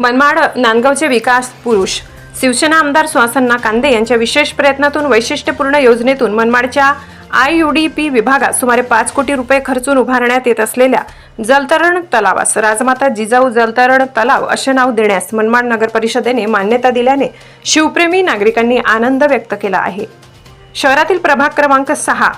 मनमाड नांदगावचे विकास पुरुष. शिवसेना आमदार सुहासन्ना कांदे यांच्या विशेष प्रयत्नातून वैशिष्ट्यपूर्ण योजनेतून मनमाडच्या आय यू डी पी विभागात सुमारे पाच कोटी रुपये खर्चून उभारण्यात येत असलेल्या जलतरण तलावास राजमाता जिजाऊ जलतरण तलाव असे नाव देण्यास मनमाड नगर परिषदेने मान्यता दिल्याने शिवप्रेमी नागरिकांनी आनंद व्यक्त केला आहे. शहरातील प्रभाग क्रमांक सहा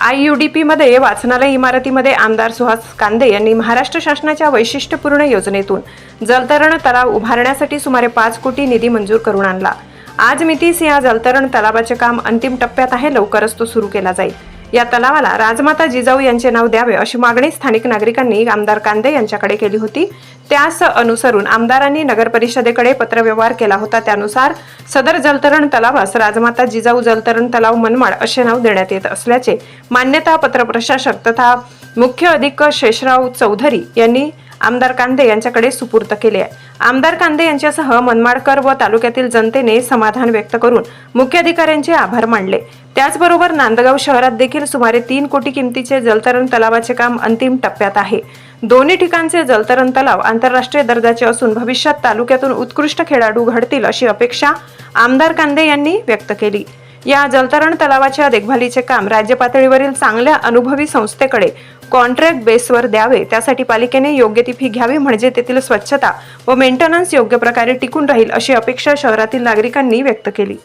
आय यू डी पीमध्ये वाचनालय इमारतीमध्ये आमदार सुहास कांदे यांनी महाराष्ट्र शासनाच्या वैशिष्ट्यपूर्ण योजनेतून जलतरण तलाव उभारण्यासाठी सुमारे पाच कोटी निधी मंजूर करून आणला. आज मितीस या जलतरण तलावाचे काम अंतिम टप्प्यात आहे लवकरच तो सुरू केला जाईल. या तलावाला राजमाता जिजाऊ यांचे नाव द्यावे अशी मागणी स्थानिक नागरिकांनी आमदार कांदे यांच्याकडे केली होती. त्यास अनुसरून आमदारांनी नगर परिषदेकडे पत्रव्यवहार केला होता. त्यानुसार सदर जलतरण तलावास राजमाता जिजाऊ जलतरण तलाव मनमाड असे नाव देण्यात येत असल्याचे मान्यता पत्र प्रशासक तथा मुख्य अधिक शेषराव चौधरी यांनी आमदार कांदे यांच्याकडे सुपूर्त केले आहे. आमदार कांदे यांच्यासह मनमाडकर व तालुक्यातील जनतेने समाधान व्यक्त करून मुख्याधिकाऱ्यांचे आभार मानले. त्याचबरोबर नांदगाव शहरात देखील सुमारे तीन कोटी किमतीचे जलतरण तलावाचे काम अंतिम टप्प्यात आहे. दोन्ही ठिकाणचे जलतरण तलाव आंतरराष्ट्रीय दर्जाचे असून भविष्यात तालुक्यातून उत्कृष्ट खेळाडू घडतील अशी अपेक्षा आमदार कांदे यांनी व्यक्त केली. या जलतरण तलावाच्या देखभालीचे काम राज्य पातळीवरील चांगल्या अनुभवी संस्थेकडे कॉन्ट्रॅक्ट बेसवर द्यावे. त्यासाठी पालिकेने योग्य ती फी घ्यावी म्हणजे तेथील स्वच्छता व मेंटेनन्स योग्य प्रकारे टिकून राहील अशी अपेक्षा शहरातील नागरिकांनी व्यक्त केली.